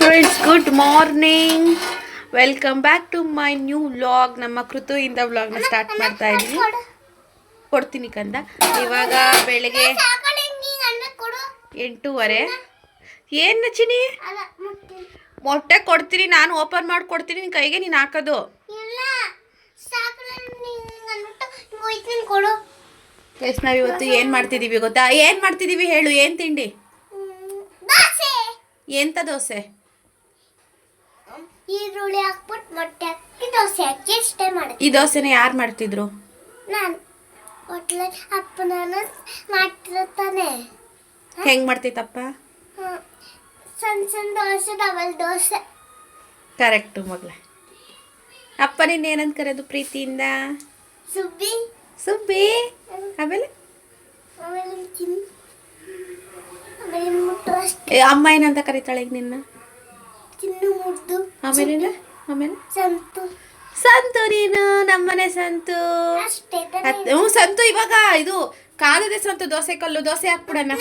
Friends good morning welcome back to my new vlog ನಮ್ಮ ಕೃತುಯಿಂದ ವ್ಲಾಗ್ನ ಸ್ಟಾರ್ಟ್ ಮಾಡ್ತಾ ಇದ್ದೀನಿ. ಕೊಡ್ತೀನಿ ಕಂದ. ಇವಾಗ ಬೆಳಗ್ಗೆ ಎಂಟೂವರೆ. ಏನು ನಚಿನಿ? ಮೊಟ್ಟೆ. ಕೊಡ್ತೀನಿ ನಾನು ಓಪನ್ ಮಾಡಿ ಕೊಡ್ತೀನಿ ನಿನ್ ಕೈಗೆ ನೀನು ಹಾಕೋದು. ಕೊಡು. ಎಸ್ ನಾವು ಇವತ್ತು ಏನು ಮಾಡ್ತಿದ್ದೀವಿ ಗೊತ್ತಾ? ಏನು ಮಾಡ್ತಿದ್ದೀವಿ ಹೇಳು ಏನು ತಿಂಡಿ? ಎಂತ ದೋಸೆ? ಈರುಳ್ಳಿ ಹಾಕ್ಬಿಟ್ಟು ಮೊಟ್ಟೆ ಹಾಕಿ ದೋಸೆ ಹಾಕಿ ಇಷ್ಟೇ ಮಾಡಿದೆ ಈ ದೋಸೆನ ಯಾರು ಮಾಡ್ತಿದ್ರು? ನಾನು. ಹೋಟ್ಲ ಅಪ್ಪ ನಾನು ಮಾಡ್ತಿರ್ತಾನೆ ಹೆಂಗೆ ಮಾಡ್ತಿತ್ತಪ್ಪ. ಸಣ್ಣ ಸಣ್ಣ ದೋಸೆ ಡಬಲ್ ದೋಸೆ. ಕರೆಕ್ಟು ಮಗಳ. ಅಪ್ಪ ನಿನ್ನ ಏನಂತ ಕರೆಯೋದು ಪ್ರೀತಿಯಿಂದ? ಸುಬ್ಬಿ. ಸುಬ್ಬಿ? ಆಮೇಲೆ? ಏ, ಅಮ್ಮ ಏನಂತ ಕರೀತಾಳೆ ಈಗ ನಿನ್ನ? ಚಿನ್ನು ಮುದ್ದು ಆಮೇಲೆ ಆಮೇಲೆ? ಸಂತು. ಸಂತು ನೀನು ನಮ್ಮನೆ ಸಂತು. ಅಷ್ಟೇ ಅತ್- ಹ್ಞೂ ಸಂತು ಇವಾಗ ಇದು ಕಾಲದೆ ಸಂತು ದೋಸೆ ಕಲ್ಲು ದೋಸೆ ಹಾಕ್ಬಿಡೋಣ.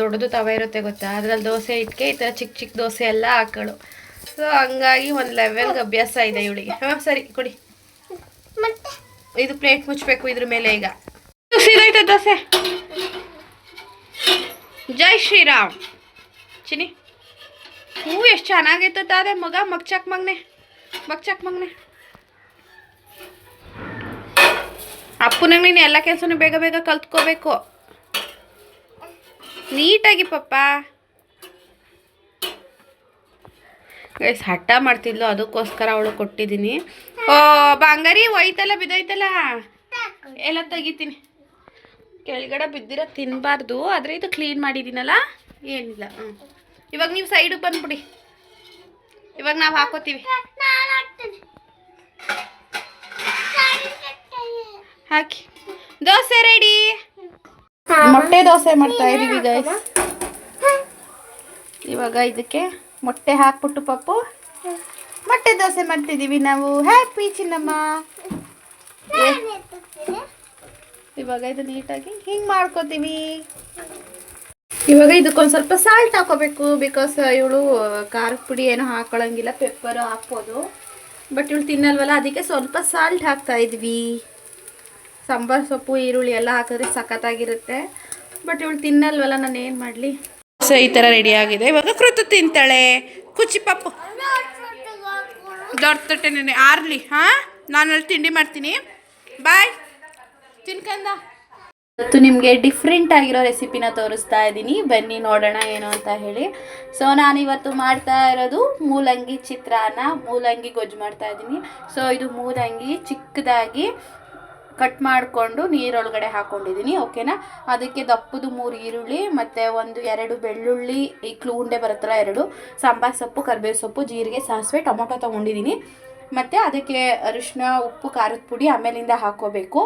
ದೊಡ್ಡದು ತವ ಇರುತ್ತೆ ಗೊತ್ತಾ? ಅದ್ರಲ್ಲಿ ದೋಸೆ ಇಟ್ಕೆ ಈ ಥರ ಚಿಕ್ಕ ಚಿಕ್ಕ ದೋಸೆ ಎಲ್ಲ ಹಾಕಳು ಸೊ ಹಂಗಾಗಿ ಒಂದು ಲೆವೆಲ್ಗೆ ಅಭ್ಯಾಸ ಇದೆ ಇವಳಿಗೆ. ಹಾಂ ಸರಿ ಕೊಡಿ. ಮತ್ತೆ? ಇದು ಪ್ಲೇಟ್ ಮುಚ್ಚಬೇಕು ಇದ್ರ ಮೇಲೆ ಈಗ. ಸೀದೈತೆ ದೋಸೆ? ಜೈ ಶ್ರೀರಾಮ್. ಚಿನಿ ಹೂ ಎಷ್ಟು ಚೆನ್ನಾಗೈತೆ ತಾದೆ ಮಗ ಮಗ್ಚಾಕ್ ಮಗ್ನೆ. ಮಗ್ಚಾಕ್ ಮಗ್ನೆ. ಅಪ್ಪನಂಗೆ ನೀನು ಎಲ್ಲ ಕೆಲಸನೂ ಬೇಗ ಬೇಗ ಕಲ್ತ್ಕೋಬೇಕು. ನೀಟಾಗಿ ಪಪ್ಪ. ಗೈಸ್, ಹಠ ಮಾಡ್ತಿದ್ಲು, ಅದಕ್ಕೋಸ್ಕರ ಅವಳು ಕೊಟ್ಟಿದ್ದೀನಿ. ಓ, ಬಂಗಾರಿ ಒಯ್ತಲ್ಲ ಬಿದ್ದೋಯ್ತಲ್ಲ? ಎಲ್ಲ ತೆಗಿತೀನಿ. ಕೆಳಗಡೆ ಬಿದ್ದಿರೋ ತಿನ್ನಬಾರ್ದು ಆದರೆ ಇದು ಕ್ಲೀನ್ ಮಾಡಿದ್ದೀನಲ್ಲ? ಏನಿಲ್ಲ ಇವಾಗ ನೀವು ಸೈಡಿಗೆ ಬಂದ್ಬಿಡಿ. ಇವಾಗ ನಾವು ಹಾಕೋತೀವಿ. ಹಾಕಿ. ದೋಸೆ ರೆಡಿ ಮೊಟ್ಟೆ ದೋಸೆ ಮಾಡ್ತಾ ಇದೀವಿ ಗೈಸ್ ಇವಾಗ ಇದಕ್ಕೆ ಮೊಟ್ಟೆ ಹಾಕ್ಬಿಟ್ಟು ಪಪ್ಪು ಮೊಟ್ಟೆ ದೋಸೆ ಮಾಡ್ತಿದ್ದೀವಿ ನಾವು. ಹ್ಯಾಪಿ ಚಿನ್ನಮ್ಮ. ಇವಾಗ ಇದು ನೀಟಾಗಿ ಹಿಂಗೆ ಮಾಡ್ಕೋತೀವಿ. ಇವಾಗ ಇದಕ್ಕೊಂದು ಸ್ವಲ್ಪ ಸಾಲ್ಟ್ ಹಾಕೋಬೇಕು ಬಿಕಾಸ್ ಇವಳು ಖಾರದ ಪುಡಿ ಏನೂ ಹಾಕೊಳ್ಳಂಗಿಲ್ಲ ಪೆಪ್ಪರು ಹಾಕ್ಬೋದು. ಬಟ್ ಇವಳು ತಿನ್ನಲ್ವಲ್ಲ, ಅದಕ್ಕೆ ಸ್ವಲ್ಪ ಸಾಲ್ಟ್ ಹಾಕ್ತಾ ಇದ್ವಿ ಸಾಂಬಾರು ಸೊಪ್ಪು, ಈರುಳ್ಳಿ ಎಲ್ಲ ಹಾಕಿದ್ರೆ ಸಖತ್ತಾಗಿರುತ್ತೆ. ಬಟ್ ಇವಳು ತಿನ್ನಲ್ವಲ್ಲ, ನಾನು ಏನು ಮಾಡಲಿ? ಸೊ ಈ ಥರ ರೆಡಿ ಆಗಿದೆ. ಇವಾಗ ಕೃತು ತಿಂತಾಳೆ. ಕುಚ್ಚಿ ಪಪ್ಪು ದೊಡ್ಡ ತಟ್ಟೆ ನೆನೆ. ಆರ್ಲಿ, ಹಾಂ? ನಾನು ಅಲ್ಲಿ ತಿಂಡಿ ಮಾಡ್ತೀನಿ. ಬಾಯ್ ತಿನ್ಕಂದ. ಇವತ್ತು ನಿಮಗೆ ಡಿಫ್ರೆಂಟ್ ಆಗಿರೋ ರೆಸಿಪಿನ ತೋರಿಸ್ತಾ ಇದ್ದೀನಿ. ಬನ್ನಿ ನೋಡೋಣ ಏನು ಅಂತ ಹೇಳಿ. ಸೊ ನಾನು ಇವತ್ತು ಮಾಡ್ತಾ ಇರೋದು ಮೂಲಂಗಿ ಚಿತ್ರಾನ್ನ. ಮೂಲಂಗಿ ಗೊಜ್ಜು ಮಾಡ್ತಾ ಇದ್ದೀನಿ. ಸೊ ಇದು ಮೂಲಂಗಿ ಚಿಕ್ಕದಾಗಿ ಕಟ್ ಮಾಡಿಕೊಂಡು ನೀರೊಳಗಡೆ ಹಾಕ್ಕೊಂಡಿದ್ದೀನಿ ಓಕೆನಾ? ಅದಕ್ಕೆ ದಪ್ಪದು ಮೂರು ಈರುಳ್ಳಿ, ಮತ್ತು ಒಂದು ಎರಡು ಬೆಳ್ಳುಳ್ಳಿ, ಈ ಉಂಡೆ ಬರುತ್ತಲ್ಲ ಎರಡು, ಸಾಂಬಾರು ಸೊಪ್ಪು, ಕರಿಬೇವು ಸೊಪ್ಪು, ಜೀರಿಗೆ, ಸಾಸಿವೆ, ಟೊಮೊಟೊ ತೊಗೊಂಡಿದ್ದೀನಿ. ಮತ್ತು ಅದಕ್ಕೆ ಅರಿಶಿನ ಉಪ್ಪು, ಖಾರದ ಪುಡಿ ಆಮೇಲಿಂದ ಹಾಕ್ಕೋಬೇಕು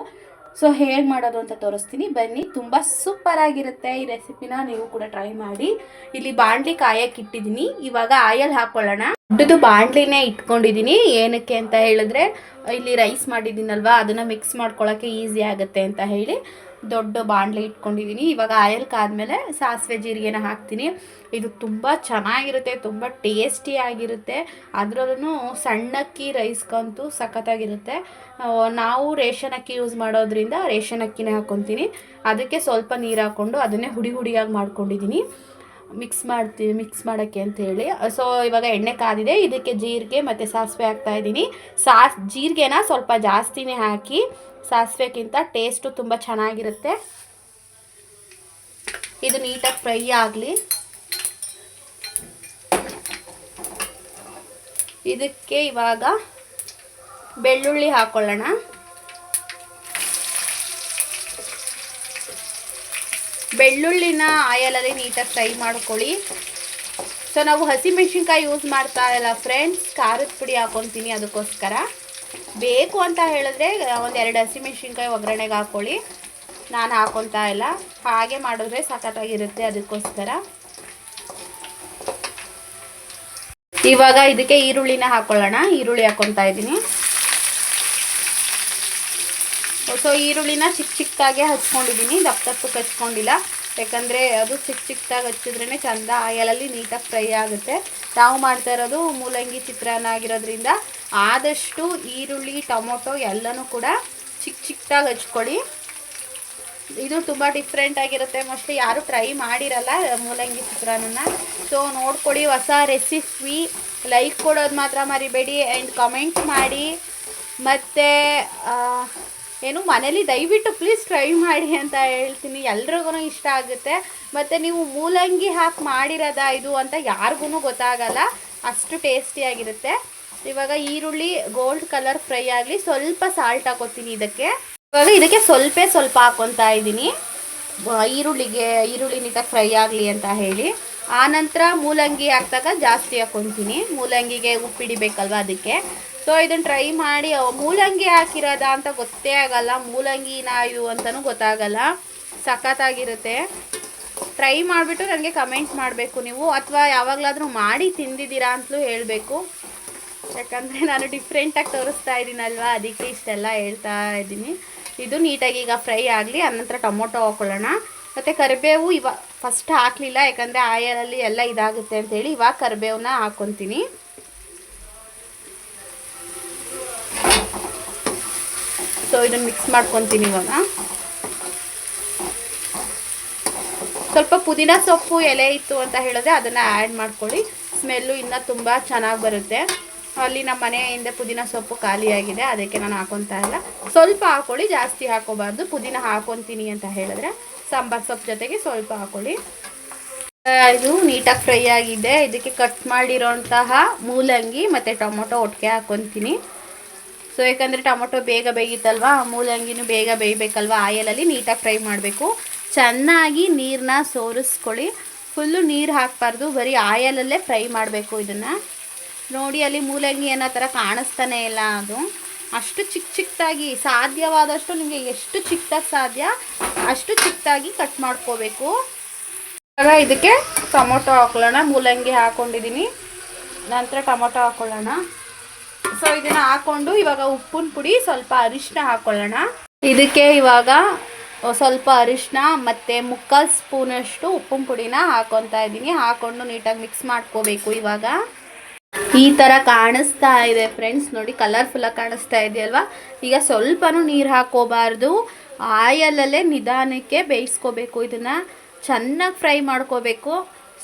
ಸೊ ಹೇಗೆ ಮಾಡೋದು ಅಂತ ತೋರಿಸ್ತೀನಿ. ಬನ್ನಿ, ತುಂಬ ಸೂಪರ್ ಆಗಿರುತ್ತೆ ಈ ರೆಸಿಪಿನ ನೀವು ಕೂಡ ಟ್ರೈ ಮಾಡಿ. ಇಲ್ಲಿ ಬಾಂಡ್ಲಿ ಕಾಯಕ್ಕೆ ಇಟ್ಟಿದ್ದೀನಿ. ಇವಾಗ ಆಯಲ್ ಹಾಕೊಳ್ಳೋಣ. ದೊಡ್ಡದು ಬಾಣಲಿನೇ ಇಟ್ಕೊಂಡಿದ್ದೀನಿ. ಏನಕ್ಕೆ ಅಂತ ಹೇಳಿದ್ರೆ, ಇಲ್ಲಿ ರೈಸ್ ಮಾಡಿದ್ದೀನಲ್ವಾ, ಅದನ್ನು ಮಿಕ್ಸ್ ಮಾಡ್ಕೊಳ್ಳೋಕ್ಕೆ ಈಸಿ ಆಗುತ್ತೆ ಅಂತ ಹೇಳಿ. ದೊಡ್ಡ ಬಾಣಲೆ ಇಟ್ಕೊಂಡಿದ್ದೀನಿ ಇವಾಗ ಆಯಲ್ ಕಾದ್ಮೇಲೆ ಸಾಸಿವೆ ಜೀರಿಗೆನ ಹಾಕ್ತೀನಿ. ಇದು ತುಂಬ ಚೆನ್ನಾಗಿರುತ್ತೆ, ತುಂಬ ಟೇಸ್ಟಿಯಾಗಿರುತ್ತೆ ಅದರಲ್ಲೂ ಸಣ್ಣಕ್ಕಿ ರೈಸ್ಗಂತೂ ಸಖತ್ತಾಗಿರುತ್ತೆ. ನಾವು ರೇಷನ್ ಅಕ್ಕಿ ಯೂಸ್ ಮಾಡೋದ್ರಿಂದ ರೇಷನ್ ಅಕ್ಕಿನೇ ಹಾಕ್ಕೊತೀನಿ ಅದಕ್ಕೆ ಸ್ವಲ್ಪ ನೀರು ಹಾಕ್ಕೊಂಡು ಅದನ್ನೇ ಹುಡಿ ಹುಡಿಯಾಗಿ ಮಾಡ್ಕೊಂಡಿದ್ದೀನಿ ಮಿಕ್ಸ್ ಮಾಡ್ತೀವಿ ಮಿಕ್ಸ್ ಮಾಡೋಕ್ಕೆ ಅಂತ ಹೇಳಿ. ಸೊ ಇವಾಗ ಎಣ್ಣೆ ಕಾದಿದೆ. ಇದಕ್ಕೆ ಜೀರಿಗೆ ಮತ್ತು ಸಾಸಿವೆ ಹಾಕ್ತಾಯಿದ್ದೀನಿ ಸಾಸ್, ಜೀರಿಗೆನ ಸ್ವಲ್ಪ ಜಾಸ್ತಿನೇ ಹಾಕಿ ಸಾಸಿವೆಗಿಂತ ಟೇಸ್ಟು ತುಂಬ ಚೆನ್ನಾಗಿರುತ್ತೆ. ಇದು ನೀಟಾಗಿ ಫ್ರೈ ಆಗಲಿ. ಇದಕ್ಕೆ ಇವಾಗ ಬೆಳ್ಳುಳ್ಳಿ ಹಾಕೊಳ್ಳೋಣ. ಬೆಳ್ಳುಳ್ಳಿನ ಆಯಲಲ್ಲಿ ನೀಟಾಗಿ ಫ್ರೈ ಮಾಡ್ಕೊಳ್ಳಿ. ಸೊ ನಾವು ಹಸಿಮೆಣ್ಸಿನ್ಕಾಯಿ ಯೂಸ್ ಮಾಡ್ತಾ ಇಲ್ಲ ಫ್ರೆಂಡ್ಸ್ ಖಾರದ ಪುಡಿ ಹಾಕೊತೀನಿ ಅದಕ್ಕೋಸ್ಕರ. ಬೇಕು ಅಂತ ಹೇಳಿದ್ರೆ ಒಂದೆರಡು ಹಸಿಮೆಣ್ಸಿನ್ಕಾಯಿ ಒಗ್ಗರಣೆಗೆ ಹಾಕ್ಕೊಳ್ಳಿ ನಾನು ಹಾಕೊತಾ ಇಲ್ಲ. ಹಾಗೆ ಮಾಡಿದ್ರೆ ಸಖತ್ತಾಗಿರುತ್ತೆ ಅದಕ್ಕೋಸ್ಕರ. ಇವಾಗ ಇದಕ್ಕೆ ಈರುಳ್ಳಿನ ಹಾಕೊಳ್ಳೋಣ. ಈರುಳ್ಳಿ ಹಾಕೊತಾ ಇದ್ದೀನಿ. ಸೊ ಈರುಳ್ಳಿನ ಚಿಕ್ಕ ಚಿಕ್ಕದಾಗೆ ಹಚ್ಕೊಂಡಿದ್ದೀನಿ. ದಪ್ಪ ದಪ್ಪಕ್ಕೆ ಹಚ್ಕೊಂಡಿಲ್ಲ ಯಾಕಂದರೆ ಅದು ಚಿಕ್ಕ ಚಿಕ್ಕದಾಗಿ ಹಚ್ಚಿದ್ರೇ ಚಂದ ಆಯಲಲ್ಲಿ ನೀಟಾಗಿ ಫ್ರೈ ಆಗುತ್ತೆ. ನಾವು ಮಾಡ್ತಾ ಇರೋದು ಮೂಲಂಗಿ ಚಿತ್ರಾನ್ನ ಆಗಿರೋದ್ರಿಂದ ಆದಷ್ಟು ಈರುಳ್ಳಿ, ಟೊಮೊಟೊ ಎಲ್ಲನೂ ಕೂಡ ಚಿಕ್ಕ ಚಿಕ್ಕದಾಗಿ ಹಚ್ಕೊಳ್ಳಿ. ಇದು ತುಂಬ ಡಿಫ್ರೆಂಟ್ ಆಗಿರುತ್ತೆ. ಮೋಸ್ಟ್ಲಿ ಯಾರು ಟ್ರೈ ಮಾಡಿರಲ್ಲ ಮೂಲಂಗಿ ಚಿತ್ರಾನ್ನ ಸೊ ನೋಡ್ಕೊಳ್ಳಿ ಹೊಸ ರೆಸಿಪಿ ಲೈಕ್ ಕೊಡೋದು ಮಾತ್ರ ಮರಿಬೇಡಿ ಆ್ಯಂಡ್ ಕಮೆಂಟ್ ಮಾಡಿ. ಮತ್ತು ಏನು ಮನೇಲಿ ದಯವಿಟ್ಟು ಪ್ಲೀಸ್ ಟ್ರೈ ಮಾಡಿ ಅಂತ ಹೇಳ್ತೀನಿ. ಎಲ್ರಿಗೂ ಇಷ್ಟ ಆಗುತ್ತೆ. ಮತ್ತು ನೀವು ಮೂಲಂಗಿ ಹಾಕಿ ಮಾಡಿರೋದ ಇದು ಅಂತ ಯಾರಿಗೂ ಗೊತ್ತಾಗಲ್ಲ. ಅಷ್ಟು ಟೇಸ್ಟಿಯಾಗಿರುತ್ತೆ ಇವಾಗ ಈರುಳ್ಳಿ ಗೋಲ್ಡ್ ಕಲರ್ ಫ್ರೈ ಆಗಲಿ ಸ್ವಲ್ಪ ಸಾಲ್ಟ್ ಹಾಕೋತೀನಿ ಇದಕ್ಕೆ. ಇವಾಗ ಇದಕ್ಕೆ ಸ್ವಲ್ಪ ಸ್ವಲ್ಪ ಹಾಕೊತಾ ಇದ್ದೀನಿ. ಈರುಳ್ಳಿಗೆ ಈರುಳ್ಳಿ ಫ್ರೈ ಆಗಲಿ ಅಂತ ಹೇಳಿ. ಆನಂತರ ಮೂಲಂಗಿ ಹಾಕಿದಾಗ ಜಾಸ್ತಿ ಹಾಕೊತೀನಿ ಮೂಲಂಗಿಗೆ ಉಪ್ಪಿಡಿಬೇಕಲ್ವ ಅದಕ್ಕೆ. ಸೊ ಇದನ್ನು ಟ್ರೈ ಮಾಡಿ ಮೂಲಂಗಿ ಹಾಕಿರೋದ ಅಂತ ಗೊತ್ತೇ ಆಗಲ್ಲ. ಮೂಲಂಗಿ ನಾಯು ಅಂತಲೂ ಗೊತ್ತಾಗಲ್ಲ. ಸಖತ್ತಾಗಿರುತ್ತೆ. ಟ್ರೈ ಮಾಡಿಬಿಟ್ಟು ನನಗೆ ಕಮೆಂಟ್ ಮಾಡಬೇಕು ನೀವು. ಅಥವಾ ಯಾವಾಗಲಾದರೂ ಮಾಡಿ ತಿಂದಿದ್ದೀರಾ ಅಂತಲೂ ಹೇಳಬೇಕು. ಯಾಕಂದರೆ ನಾನು ಡಿಫ್ರೆಂಟಾಗಿ ತೋರಿಸ್ತಾ ಇದ್ದೀನಲ್ವಾ ಅದಕ್ಕೆ ಇಷ್ಟೆಲ್ಲ ಹೇಳ್ತಾ ಇದ್ದೀನಿ ಇದು ನೀಟಾಗಿ ಈಗ ಫ್ರೈ ಆಗಲಿ ಅನಂತರ ಟೊಮೊಟೊ ಹಾಕೊಳ್ಳೋಣ. ಮತ್ತು ಕರಿಬೇವು ಇವಾಗ ಫಸ್ಟ್ ಹಾಕಲಿಲ್ಲ, ಯಾಕಂದರೆ ಆಯಲಲ್ಲಿ ಎಲ್ಲ ಇದಾಗುತ್ತೆ ಅಂತೇಳಿ ಇವಾಗ ಕರಿಬೇವನ್ನ ಹಾಕ್ಕೊತೀನಿ ಸೊ ಇದನ್ನು ಮಿಕ್ಸ್ ಮಾಡ್ಕೊತೀನಿ ಇವಾಗ. ಸ್ವಲ್ಪ ಪುದೀನ ಸೊಪ್ಪು ಎಲೆ ಇತ್ತು ಅಂತ ಹೇಳಿದ್ರೆ ಅದನ್ನು ಆ್ಯಡ್ ಮಾಡ್ಕೊಳ್ಳಿ. ಸ್ಮೆಲ್ಲು ಇನ್ನೂ ತುಂಬ ಚೆನ್ನಾಗಿ ಬರುತ್ತೆ. ಅಲ್ಲಿ ನಮ್ಮ ಮನೆ ಹಿಂದೆ ಪುದೀನ ಸೊಪ್ಪು ಖಾಲಿಯಾಗಿದೆ, ಅದಕ್ಕೆ ನಾನು ಹಾಕೊತಾ ಇಲ್ಲ. ಸ್ವಲ್ಪ ಹಾಕೊಳ್ಳಿ, ಜಾಸ್ತಿ ಹಾಕೋಬಾರ್ದು. ಪುದೀನ ಹಾಕೊತೀನಿ ಅಂತ ಹೇಳಿದ್ರೆ ಸಾಂಬಾರು ಸೊಪ್ಪು ಜೊತೆಗೆ ಸ್ವಲ್ಪ ಹಾಕೊಳ್ಳಿ. ಇದು ನೀಟಾಗಿ ಫ್ರೈ ಆಗಿದೆ. ಇದಕ್ಕೆ ಕಟ್ ಮಾಡಿರೋಂತಹ ಮೂಲಂಗಿ ಮತ್ತು ಟೊಮೊಟೊ ಒಟ್ಟಿಗೆ ಹಾಕೊತೀನಿ ಸೊ ಯಾಕಂದರೆ ಟೊಮೊಟೊ ಬೇಗ ಬೇಯುತ್ತಲ್ವಾ ಮೂಲಂಗಿನೂ ಬೇಗ ಬೇಯಬೇಕಲ್ವ ಆಯಲಲ್ಲಿ ನೀಟಾಗಿ ಫ್ರೈ ಮಾಡಬೇಕು. ಚೆನ್ನಾಗಿ ನೀರನ್ನ ಸೋರಿಸ್ಕೊಳ್ಳಿ. ಫುಲ್ಲು ನೀರು ಹಾಕಬಾರ್ದು, ಬರೀ ಆಯಲಲ್ಲೇ ಫ್ರೈ ಮಾಡಬೇಕು ಇದನ್ನು. ನೋಡಿ, ಅಲ್ಲಿ ಮೂಲಂಗಿ ಅನ್ನೋ ಥರ ಕಾಣಿಸ್ತಾನೆ ಇಲ್ಲ ಅದು. ಅಷ್ಟು ಚಿಕ್ಕ ಚಿಕ್ಕದಾಗಿ ಸಾಧ್ಯವಾದಷ್ಟು ನಿಮಗೆ ಎಷ್ಟು ಚಿಕ್ಕದಾಗಿ ಸಾಧ್ಯ, ಅಷ್ಟು ಚಿಕ್ಕದಾಗಿ ಕಟ್ ಮಾಡ್ಕೋಬೇಕು. ಇವಾಗ ಇದಕ್ಕೆ ಟೊಮೊಟೊ ಹಾಕೊಳ್ಳೋಣ. ಮೂಲಂಗಿ ಹಾಕೊಂಡಿದ್ದೀನಿ. ನಂತರ ಟೊಮೊಟೊ ಹಾಕೊಳ್ಳೋಣ. ಸೊ ಇದನ್ನು ಹಾಕ್ಕೊಂಡು ಇವಾಗ ಉಪ್ಪಿನ ಪುಡಿ, ಸ್ವಲ್ಪ ಅರಿಶಿನ ಹಾಕ್ಕೊಳ್ಳೋಣ ಇದಕ್ಕೆ ಇವಾಗ ಸ್ವಲ್ಪ ಅರಿಶಿನ ಮತ್ತು ಮುಕ್ಕಾಲು ಸ್ಪೂನಷ್ಟು ಉಪ್ಪಿನ ಪುಡಿನ ಹಾಕೊತಾ ಇದ್ದೀನಿ. ಹಾಕೊಂಡು ನೀಟಾಗಿ ಮಿಕ್ಸ್ ಮಾಡ್ಕೋಬೇಕು ಇವಾಗ. ಈ ಥರ ಕಾಣಿಸ್ತಾ ಇದೆ ಫ್ರೆಂಡ್ಸ್ ನೋಡಿ ಕಲರ್ಫುಲ್ಲಾಗಿ ಕಾಣಿಸ್ತಾ ಇದೆಯಲ್ವಾ? ಈಗ ಸ್ವಲ್ಪನೂ ನೀರು ಹಾಕೋಬಾರ್ದು. ಆಯಲಲ್ಲೇ ನಿಧಾನಕ್ಕೆ ಬೇಯಿಸ್ಕೋಬೇಕು. ಇದನ್ನು ಚೆನ್ನಾಗಿ ಫ್ರೈ ಮಾಡ್ಕೋಬೇಕು.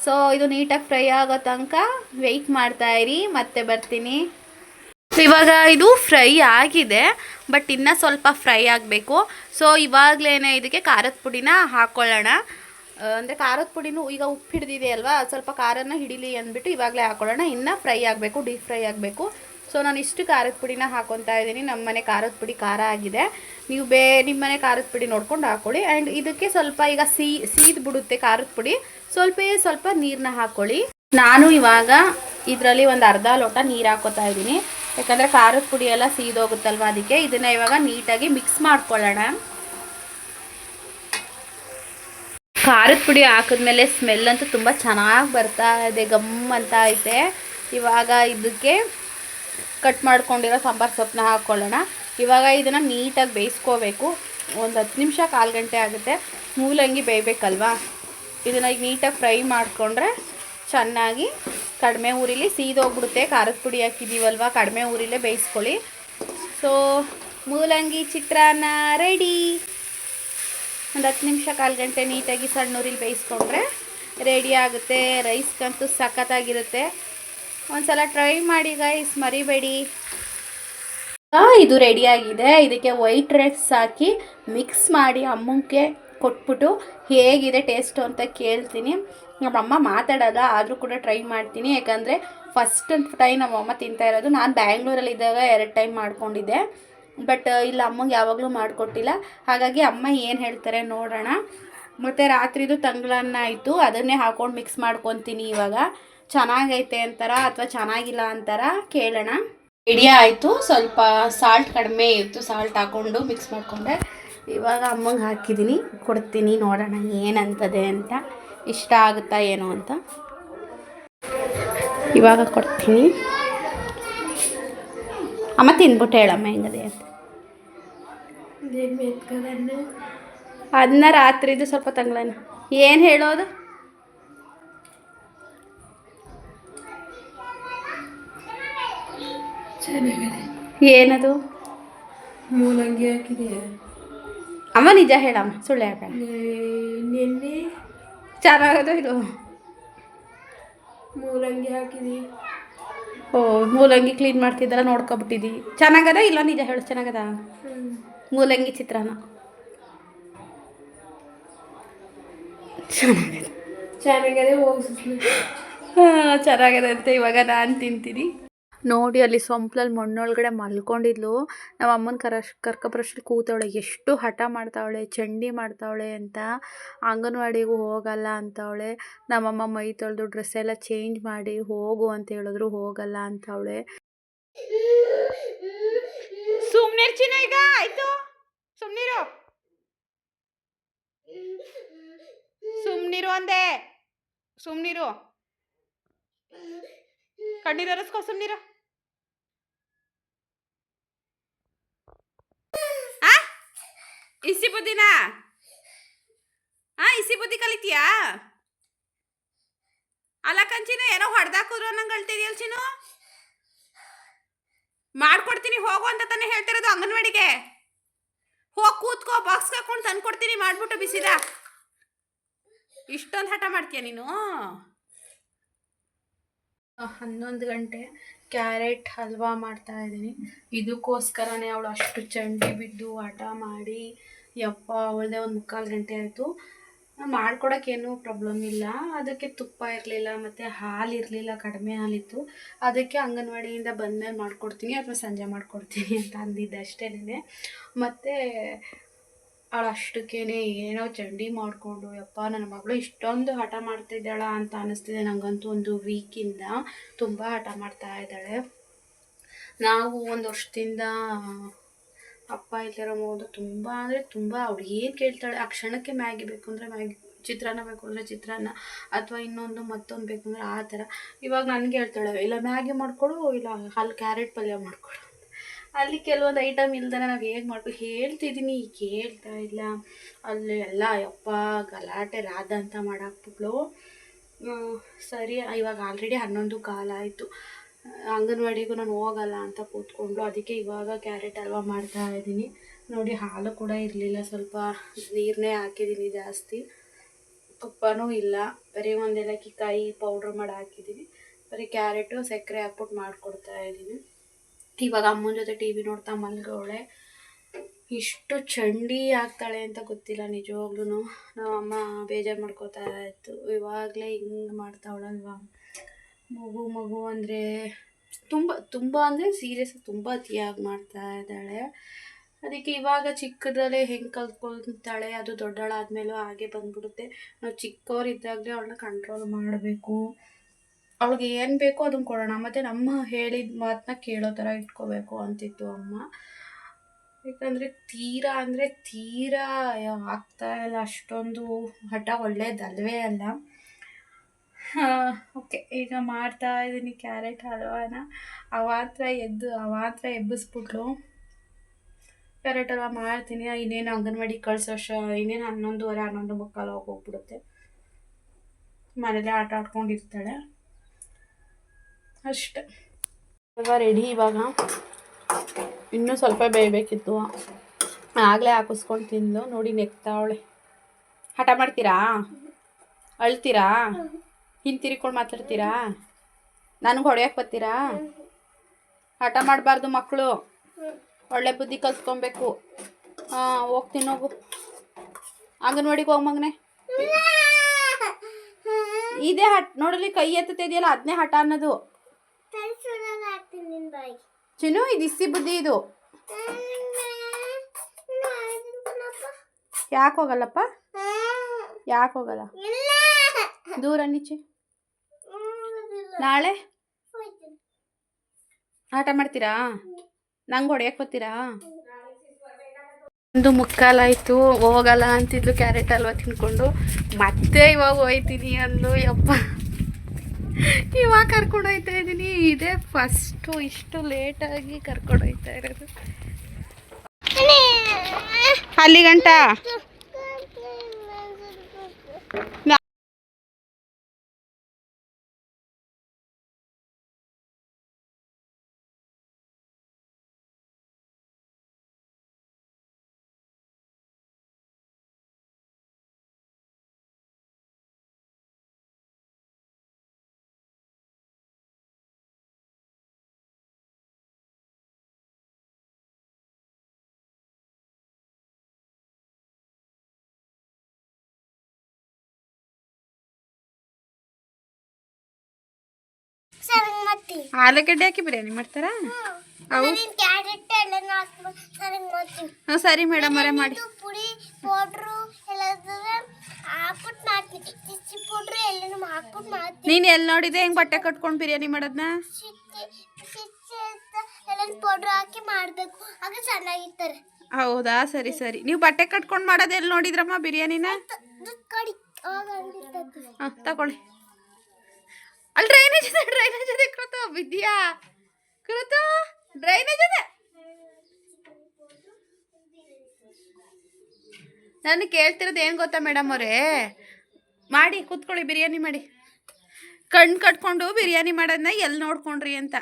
ಸೊ ಇದು ನೀಟಾಗಿ ಫ್ರೈ ಆಗೋ ತನಕ ವೆಯ್ಟ್ ಮಾಡ್ತಾ ಇರಿ. ಮತ್ತೆ ಬರ್ತೀನಿ. ಇವಾಗ ಇದು ಫ್ರೈ ಆಗಿದೆ. ಬಟ್ ಇನ್ನೂ ಸ್ವಲ್ಪ ಫ್ರೈ ಆಗಬೇಕು. ಸೊ ಇವಾಗಲೇ ಇದಕ್ಕೆ ಖಾರದ ಪುಡಿನ ಹಾಕ್ಕೊಳ್ಳೋಣ ಅಂದರೆ ಖಾರದ ಪುಡಿನೂ ಈಗ ಉಪ್ಪು ಹಿಡಿದಿದೆ ಅಲ್ವಾ? ಸ್ವಲ್ಪ ಖಾರನ ಹಿಡಿಲಿ ಅಂದ್ಬಿಟ್ಟು ಇವಾಗಲೇ ಹಾಕೊಳ್ಳೋಣ. ಇನ್ನೂ ಫ್ರೈ ಆಗಬೇಕು, ಡೀಪ್ ಫ್ರೈ ಆಗಬೇಕು. ಸೊ ನಾನು ಇಷ್ಟು ಖಾರದ ಪುಡಿನ ಹಾಕೊತಾ ಇದ್ದೀನಿ. ನಮ್ಮ ಮನೆ ಖಾರದ ಪುಡಿ ಖಾರ ಆಗಿದೆ. ನೀವು ಬೇ ನಿಮ್ಮ ಮನೆ ಖಾರದ ಪುಡಿ ನೋಡ್ಕೊಂಡು ಹಾಕೊಳ್ಳಿ. ಆ್ಯಂಡ್ ಇದಕ್ಕೆ ಸ್ವಲ್ಪ ಈಗ ಸೀ, ಸೀದ್ ಬಿಡುತ್ತೆ ಖಾರದ ಪುಡಿ. ಸ್ವಲ್ಪ ಸ್ವಲ್ಪ ನೀರನ್ನ ಹಾಕೊಳ್ಳಿ. ನಾನು ಇವಾಗ ಇದರಲ್ಲಿ ಒಂದು ಅರ್ಧ ಲೋಟ ನೀರು ಹಾಕೋತಾ ಇದ್ದೀನಿ. ಯಾಕಂದರೆ ಖಾರದ ಪುಡಿ ಎಲ್ಲ ಸೀದೋಗುತ್ತಲ್ವ ಅದಕ್ಕೆ? ಇದನ್ನು ಇವಾಗ ನೀಟಾಗಿ ಮಿಕ್ಸ್ ಮಾಡ್ಕೊಳ್ಳೋಣ. ಖಾರದ ಪುಡಿ ಹಾಕಿದ್ಮೇಲೆ ಸ್ಮೆಲ್ ಅಂತೂ ತುಂಬ ಚೆನ್ನಾಗಿ ಬರ್ತಾ ಇದೆ, ಗಮ್ ಅಂತ ಐತೆ. ಇವಾಗ ಇದಕ್ಕೆ ಕಟ್ ಮಾಡ್ಕೊಂಡಿರೋ ಸಾಂಬಾರು ಸೊಪ್ಪನ್ನ ಹಾಕ್ಕೊಳ್ಳೋಣ ಇವಾಗ ಇದನ್ನು ನೀಟಾಗಿ ಬೇಯಿಸ್ಕೋಬೇಕು. ಒಂದು ಹತ್ತು ನಿಮಿಷ ಕಾಲು ಗಂಟೆ ಆಗುತ್ತೆ. ಮೂಲಂಗಿ ಬೇಯಬೇಕಲ್ವಾ? ಇದನ್ನು ಈಗ ನೀಟಾಗಿ ಫ್ರೈ ಮಾಡಿಕೊಂಡ್ರೆ ಚೆನ್ನಾಗಿ ಕಡಿಮೆ ಊರಿಲಿ ಸೀದೋಗ್ಬಿಡುತ್ತೆ. ಖಾರದ ಪುಡಿ ಹಾಕಿದ್ದೀವಲ್ವ ಕಡಿಮೆ ಊರಿಲೇ ಬೇಯಿಸ್ಕೊಳ್ಳಿ. ಸೊ ಮೂಲಂಗಿ ಚಿತ್ರಾನ್ನ ರೆಡಿ ಒಂದು ಹತ್ತು ನಿಮಿಷ ಕಾಲು ಗಂಟೆ ನೀಟಾಗಿ ಸಣ್ಣ ಊರಿಲಿ ಬೇಯಿಸ್ಕೊಂಡ್ರೆ ರೆಡಿ ಆಗುತ್ತೆ. ರೈಸ್ಗಂತೂ ಸಖತ್ತಾಗಿರುತ್ತೆ. ಒಂದ್ಸಲ ಟ್ರೈ ಮಾಡಿ ಗೈಸ್, ಮರಿಬೇಡಿ. ಇದು ರೆಡಿಯಾಗಿದೆ ಇದಕ್ಕೆ ವೈಟ್ ರೈಸ್ ಹಾಕಿ ಮಿಕ್ಸ್ ಮಾಡಿ ಅಮ್ಮಂಗೆ ಕೊಟ್ಬಿಟ್ಟು ಹೇಗಿದೆ ಟೇಸ್ಟು ಅಂತ ಕೇಳ್ತೀನಿ. ನಮ್ಮಮ್ಮ ಮಾತಾಡಲ್ಲ, ಆದರೂ ಕೂಡ ಟ್ರೈ ಮಾಡ್ತೀನಿ. ಯಾಕಂದರೆ ಫಸ್ಟ್ ಟೈಮ್ ನಮ್ಮಮ್ಮ ತಿಂತಾ ಇರೋದು. ನಾನು ಬ್ಯಾಂಗ್ಳೂರಲ್ಲಿ ಇದ್ದಾಗ ಎರಡು ಟೈಮ್ ಮಾಡ್ಕೊಂಡಿದ್ದೆ. ಬಟ್ ಇಲ್ಲಿ, ಅಮ್ಮಗೆ ಯಾವಾಗಲೂ ಮಾಡಿಕೊಟ್ಟಿಲ್ಲ. ಹಾಗಾಗಿ ಅಮ್ಮ ಏನು ಹೇಳ್ತಾರೆ ನೋಡೋಣ. ಮತ್ತು ರಾತ್ರಿದು ತಂಗ್ಳನ್ನ ಆಯಿತು. ಅದನ್ನೇ ಹಾಕೊಂಡು ಮಿಕ್ಸ್ ಮಾಡ್ಕೊತೀನಿ ಇವಾಗ. ಚೆನ್ನಾಗೈತೆ ಅಂತಾರ ಅಥವಾ ಚೆನ್ನಾಗಿಲ್ಲ ಅಂತಾರ ಕೇಳೋಣ. ರೆಡಿ ಆಯಿತು. ಸ್ವಲ್ಪ ಸಾಲ್ಟ್ ಕಡಿಮೆ ಇತ್ತು. ಸಾಲ್ಟ್ ಹಾಕ್ಕೊಂಡು ಮಿಕ್ಸ್ ಮಾಡಿಕೊಂಡೆ. ಇವಾಗ ಅಮ್ಮಂಗೆ ಹಾಕಿದ್ದೀನಿ ಕೊಡ್ತೀನಿ ನೋಡೋಣ ಏನಂತದೆ ಅಂತ. ಇಷ್ಟ ಆಗುತ್ತಾ ಏನೋ ಅಂತ. ಇವಾಗ ಕೊಡ್ತೀನಿ. ಅಮ್ಮ ತಿನ್ಬಿಟ್ಟು ಹೇಳಮ್ಮ ಹೆಂಗದೆ ಅಂತ. ಅದನ್ನ ರಾತ್ರಿದು ಸ್ವಲ್ಪ ತಂಗ್ಳನ. ಏನು ಹೇಳೋದು? ಏನದು? ಮೂಲಂಗಿ ಹಾಕಿದೆಯ? ಅಮ್ಮ ನಿಜ ಹೇಳಮ್ಮ ಸುಳ್ಳು ಹಾಕ ನಿನ್ನೆ ಚೆನ್ನಾಗದು ಇದು ಮೂಲಂಗಿ ಹಾಕಿದಿ. ಓ ಮೂಲಂಗಿ ಕ್ಲೀನ್ ಮಾಡ್ತಿದ್ದಲ್ಲ ನೋಡ್ಕೊಬಿಟ್ಟಿದಿ. ಚೆನ್ನಾಗದ ಇಲ್ಲ ನಿಜ ಹೇಳು ಚೆನ್ನಾಗದ? ಮೂಲಂಗಿ ಚಿತ್ರಾನ್ನ. ಚೆನ್ನಾಗಿದೆ. ಚೆನ್ನಾಗಿದೆ ಚೆನ್ನಾಗಿದೆ ಅಂತ ಇವಾಗ ನಾನು ತಿಂತೀನಿ. ನೋಡಿ ಅಲ್ಲಿ ಸೊಂಪ್ಲಲ್ಲಿ ಮಣ್ಣೊಳಗಡೆ ಮಲ್ಕೊಂಡಿದ್ಲು. ನಮ್ಮ ಅಮ್ಮನ ಕರಶ್ ಕರ್ಕೊಬರೋಷ್ಟ್ರಲ್ಲಿ ಕೂತವಳೆ ಎಷ್ಟು ಹಠ ಮಾಡ್ತಾವಳೆ ಚಂಡಿ ಮಾಡ್ತಾವಳೆ ಅಂತ. ಅಂಗನವಾಡಿಗೂ ಹೋಗಲ್ಲ ಅಂತವಳೆ. ನಮ್ಮಮ್ಮ ಮೈ ತೊಳೆದು ಡ್ರೆಸ್ ಎಲ್ಲ ಚೇಂಜ್ ಮಾಡಿ ಹೋಗು ಅಂತ ಹೇಳಿದ್ರು ಹೋಗಲ್ಲ ಅಂತವಳೆ. ಸುಮ್ಮನೆ ಚಿನ್ನ ಈಗ ಆಯ್ತು ಸುಮ್ನಿರು ಸುಮ್ನಿರು ಅಂದೆ ಸುಮ್ನಿರು ಕಣ್ಣೀರು ಸುಮ್ನಿರು ಆ ಇಸಿ ಬುದ್ಧಿನಾ ಹಾ ಇಸಿ ಬುದ್ಧಿ ಕಲಿತೀಯಾ ಅಲ್ಲ ಕಂಚಿನ ಏನೋ ಹೊಡೆದಾಕಿದ್ರು ಅನ್ನಂಗೆ ಅಳ್ತಿದ್ಯಲ್ಲ ಚಿನ್ನು ಮಾಡ್ಕೊಡ್ತೀನಿ, ಹೋಗು ಅಂತ ತಾನೇ ಹೇಳ್ತಿರೋದು ಅಂಗನವಾಡಿಗೆ. ಹೋಗಿ ಕೂತ್ಕೋ ಬಾಕ್ಸ್ ಹಾಕೊಂಡು ತಂದು ಕೊಡ್ತೀನಿ, ಮಾಡ್ಬಿಟ್ಟು ಬಿಸಿದ. ಇಷ್ಟೊಂದು ಹಠ ಮಾಡ್ತೀಯ ನೀನು? ಹನ್ನೊಂದು ಗಂಟೆ ಕ್ಯಾರೆಟ್ ಹಲ್ವಾ ಮಾಡ್ತಾ ಇದ್ದೀನಿ. ಇದಕ್ಕೋಸ್ಕರನೇ ಅವಳು ಅಷ್ಟು ಚಂಡಿ ಬಿದ್ದು ಹಠ ಮಾಡಿ, ಯಪ್ಪ, ಅವಳದೇ ಒಂದು ಮುಕ್ಕಾಲು ಗಂಟೆ ಆಯಿತು. ಮಾಡ್ಕೊಡೋಕ್ಕೇನು ಪ್ರಾಬ್ಲಮ್ ಇಲ್ಲ. ಅದಕ್ಕೆ ತುಪ್ಪ ಇರಲಿಲ್ಲ, ಮತ್ತು ಹಾಲು ಇರಲಿಲ್ಲ, ಕಡಿಮೆ ಹಾಲಿತ್ತು ಅದಕ್ಕೆ ಅಂಗನವಾಡಿಯಿಂದ ಬಂದಮೇಲೆ ಮಾಡ್ಕೊಡ್ತೀನಿ ಅಥವಾ ಸಂಜೆ ಮಾಡ್ಕೊಡ್ತೀನಿ ಅಂತ ಅಂದಿದ್ದೆ ಅಷ್ಟೇನೆ ಮತ್ತು ಅವಳು ಅಷ್ಟಕ್ಕೇನೆ ಏನೋ ಚಂಡಿ ಮಾಡಿಕೊಂಡು, ಯಪ್ಪ ನನ್ನ ಮಗಳು ಇಷ್ಟೊಂದು ಹಠ ಮಾಡ್ತಿದ್ದಾಳ ಅಂತ ಅನ್ನಿಸ್ತಿದೆ ನನಗಂತೂ ಒಂದು ವೀಕಿಂದ ತುಂಬ ಹಠ ಮಾಡ್ತಾ ಇದ್ದಾಳೆ. ನಾವು ಒಂದು ವರ್ಷದಿಂದ ಅಪ್ಪ ಇಲ್ದಿರೋ ಮೋದು ತುಂಬ ಅಂದರೆ ತುಂಬ ಅವಳು ಏನು ಕೇಳ್ತಾಳೆ, ಆ ಕ್ಷಣಕ್ಕೆ ಮ್ಯಾಗಿ ಬೇಕು ಅಂದರೆ ಮ್ಯಾಗಿ, ಚಿತ್ರಾನ್ನ ಬೇಕು ಅಂದರೆ ಚಿತ್ರಾನ್ನ, ಅಥವಾ ಇನ್ನೊಂದು ಮತ್ತೊಂದು ಬೇಕು ಅಂದರೆ ಆ ಥರ. ಇವಾಗ ನನಗೆ ಹೇಳ್ತಾಳೆ, ಇಲ್ಲ ಮ್ಯಾಗಿ ಮಾಡಿಕೊಡು, ಇಲ್ಲ ಹಾಲು ಕ್ಯಾರೆಟ್ ಪಲ್ಯ ಮಾಡಿಕೊಡು ಅಲ್ಲಿ ಕೆಲವೊಂದು ಐಟಮ್ ಇಲ್ದೇ ನಾವು ಹೇಗೆ ಮಾಡ್ಬೇಕು ಹೇಳ್ತಿದ್ದೀನಿ ಕೇಳ್ತಾ ಇಲ್ಲ. ಅಲ್ಲಿ ಎಲ್ಲ ಯಪ್ಪ ಗಲಾಟೆ, ರಾಧ ಅಂತ ಮಾಡಾಕ್ಬಿಟ್ಲು. ಸರಿ, ಇವಾಗ ಆಲ್ರೆಡಿ ಹನ್ನೊಂದು ಕಾಲ ಆಯಿತು. ಅಂಗನವಾಡಿಗೂ ನಾನು ಹೋಗಲ್ಲ ಅಂತ ಕೂತ್ಕೊಂಡು ಅದಕ್ಕೆ ಇವಾಗ ಕ್ಯಾರೆಟ್ ಹಲ್ವಾ ಮಾಡ್ತಾ ಇದ್ದೀನಿ. ನೋಡಿ, ಹಾಲು ಕೂಡ ಇರಲಿಲ್ಲ. ಸ್ವಲ್ಪ ನೀರನ್ನೇ ಹಾಕಿದ್ದೀನಿ ಜಾಸ್ತಿ. ತುಪ್ಪನೂ ಇಲ್ಲ. ಬರೀ ಒಂದೆಲಕ್ಕಿ ಕಾಯಿ ಪೌಡ್ರ್ ಮಾಡಿ ಹಾಕಿದ್ದೀನಿ. ಬರೀ ಕ್ಯಾರೆಟು ಸಕ್ಕರೆ ಹಾಕ್ಬಿಟ್ಟು ಮಾಡಿಕೊಡ್ತಾ ಇದ್ದೀನಿ. ಇವಾಗ ಅಮ್ಮನ ಜೊತೆ ಟಿ ವಿ ನೋಡ್ತಾ ಮಲ್ಗವಳೆ ಇಷ್ಟು ಚಂಡಿ ಆಗ್ತಾಳೆ ಅಂತ ಗೊತ್ತಿಲ್ಲ ನಿಜವಾಗ್ಲೂ ನಮ್ಮ ಅಮ್ಮ ಬೇಜಾರು ಮಾಡ್ಕೋತಾ ಇತ್ತು. ಇವಾಗಲೇ ಹಿಂಗೆ ಮಾಡ್ತಾವಳಲ್ವಾ ಮಗು ಮಗು ಅಂದರೆ ತುಂಬ ತುಂಬ ಅಂದರೆ ಸೀರಿಯಸ್ ತುಂಬ ಅತಿಯಾಗಿ ಮಾಡ್ತಾ ಇದ್ದಾಳೆ. ಅದಕ್ಕೆ ಇವಾಗ ಚಿಕ್ಕದಲ್ಲೇ ಹೆಂಗೆ ಕಲ್ತ್ಕೊಳ್ತಾಳೆ, ಅದು ದೊಡ್ಡಳಾದ್ಮೇಲೂ ಹಾಗೆ ಬಂದ್ಬಿಡುತ್ತೆ. ನಾವು ಚಿಕ್ಕವರಿದ್ದಾಗಲೇ ಅವಳನ್ನ ಕಂಟ್ರೋಲ್ ಮಾಡಬೇಕು. ಅವಳಿಗೆ ಏನು ಬೇಕೋ ಅದನ್ನು ಕೊಡೋಣ. ಮತ್ತು ನಮ್ಮ ಹೇಳಿದ ಮಾತನ್ನ ಕೇಳೋ ಥರ ಇಟ್ಕೋಬೇಕು ಅಂತಿತ್ತು ಅಮ್ಮ. ಯಾಕಂದರೆ ತೀರಾ ಅಂದರೆ ತೀರಾ ಆಗ್ತಾ ಇಲ್ಲ. ಅಷ್ಟೊಂದು ಹಠ ಒಳ್ಳೇದಲ್ವೇ ಅಲ್ಲ. ಓಕೆ. ಈಗ ಮಾಡ್ತಾ ಇದ್ದೀನಿ ಕ್ಯಾರೆಟ್ ಹಲ್ವಾನ. ಅವಾತ್ರ ಎದ್ದು, ಅವಾತ್ರ ಎಬ್ಬಿಸ್ಬಿಟ್ಲು ಕ್ಯಾರೆಟ್ ಹಲ್ವಾ ಮಾಡ್ತೀನಿ. ಇನ್ನೇನು ಅಂಗನವಾಡಿ ಕಳ್ಸೋ ಶ ಇನ್ನೇನು ಹನ್ನೊಂದುವರೆ, ಹನ್ನೊಂದು ಮುಕ್ಕಾಲು ಹೋಗ್ಬಿಡುತ್ತೆ. ಮನೇಲಿ ಆಟ ಆಡ್ಕೊಂಡಿರ್ತಾಳೆ. ಅಷ್ಟೆ. ಇವಾಗ ರೆಡಿ ಇವಾಗ. ಇನ್ನೂ ಸ್ವಲ್ಪ ಬೇಯಬೇಕಿತ್ತು ಆಗಲೇ ಹಾಕಿಸ್ಕೊಂಡು ತಿಂದು ನೋಡಿ ನೆಕ್ತಾವಳೆ ಹಠ ಮಾಡ್ತೀರಾ? ಅಳ್ತೀರಾ? ಹಿಂತಿರ್ಕೊಂಡು ಮಾತಾಡ್ತೀರಾ? ನನಗೆ ಹೊಡೆಯಕ್ಕೆ ಬರ್ತೀರಾ ಹಠ ಮಾಡಬಾರ್ದು ಮಕ್ಕಳು ಒಳ್ಳೆ ಬುದ್ಧಿ ಕಲ್ತ್ಕೊಬೇಕು. ಹಾಂ, ಹೋಗ್ತೀನಿ ಹೋಗು. ಅಂಗನವಾಡಿಗೆ ಹೋಗಿ ಮಗನೆ. ಇದೇ ಹಟ್ ನೋಡಲಿ ಕೈ ಎತ್ತುತ್ತಿದೆಯಲ್ಲ ಅದನ್ನೇ ಹಠ ಅನ್ನೋದು. ಚಿನ್ನು, ಇದು ಇಸಿ ಬುದ್ಧಿ ಇದು. ಯಾಕೆ ಹೋಗಲ್ಲಪ್ಪ? ಯಾಕೆ ಹೋಗಲ್ಲ? ದೂರ ನಿಚ್ಚಿ ನಾಳೆ? ಆಟ ಮಾಡ್ತೀರಾ? ನಂಗೆ ಹೊಡೆಯಕ್ಕೆ ಬರ್ತೀರಾ ಒಂದು ಮುಕ್ಕಾಲಾಯಿತು ಹೋಗಲ್ಲ ಅಂತಿದ್ಲು ಕ್ಯಾರೆಟ್ ಅಲ್ವಾ ತಿನ್ಕೊಂಡು. ಮತ್ತೆ ಇವಾಗ ಹೋಯ್ತೀನಿ ಅಂದ್ಲು ಯಪ್ಪ. ಇವಾಗ ಕರ್ಕೊಂಡು ಹೋಯ್ತಾ ಇದ್ದೀನಿ. ಇದೇ ಫಸ್ಟು ಇಷ್ಟು ಲೇಟಾಗಿ ಕರ್ಕೊಂಡು ಹೋಯ್ತಾ ಇರೋದು. ಅಲ್ಲಿ ಗಂಟ ಸರಂಗ್ ಮತ್ತಿ? ಆಲೂಗಡ್ಡೆ ಹಾಕಿ ಬಿರಿಯಾನಿ ಮಾಡ್ತಾರಾ? ಹೌದು ಕ್ಯಾರೆಟ್ ಎಲ್ಲ ಸರಂಗ್ ಮತ್ತಿ ಹ್ಞೂ ಸರಿ ಮೇಡಮ್ ಅವರೇ ಮಾಡಿ. ಪುಡಿ ಪೌಡ್ರು ಎಲ್ಲ ಹಾಕ್ಬಿಟ್ಟು ಮಾಡ್ತೀನಿ ಚಿಚ್ಚಿ ಪೌಡ್ರು ಎಲ್ಲನೂ ಹಾಕ್ಬಿಟ್ಟು ಮಾಡ್ತೀನಿ ನೀನು ಎಲ್ಲಿ ನೋಡಿದೆ ಹೆಂಗೆ ಬಟ್ಟೆ ಕಟ್ಕೊಂಡು ಬಿರಿಯಾನಿ ಮಾಡೋದನ್ನ ಎಲ್ಲ ಪೌಡ್ರ್ ಹಾಕಿ ಮಾಡಬೇಕು. ಆಗ ಚೆನ್ನಾಗಿರ್ತಾರೆ. ಹೌದಾ? ಸರಿ ಸರಿ. ನೀವು ಬಟ್ಟೆ ಕಟ್ಕೊಂಡು ಮಾಡೋದು ಎಲ್ಲಿ ನೋಡಿದ್ರಮ್ಮ ಬಿರಿಯಾನಿನ? ಹಾಂ ತಗೊಳ್ಳಿ. ಅಲ್ಲಿ ಡ್ರೈನೇಜ್ ಇದೆ ಡ್ರೈನೇಜ್ ಇದೆ ಕೃತ. ವಿದ್ಯಾ ಕೃತ ಡ್ರೈನೇಜ್ ಇದೆ. ನಾನು ಕೇಳ್ತಿರೋದು ಏನು ಗೊತ್ತಾ ಮೇಡಮ್ ಅವರೇ? ಮಾಡಿ, ಕೂತ್ಕೊಳ್ಳಿ, ಬಿರಿಯಾನಿ ಮಾಡಿ. ಕಣ್ಣು ಕಟ್ಕೊಂಡು ಬಿರಿಯಾನಿ ಮಾಡೋದನ್ನ ಎಲ್ಲಿ ನೋಡ್ಕೊಂಡ್ರಿ ಅಂತ.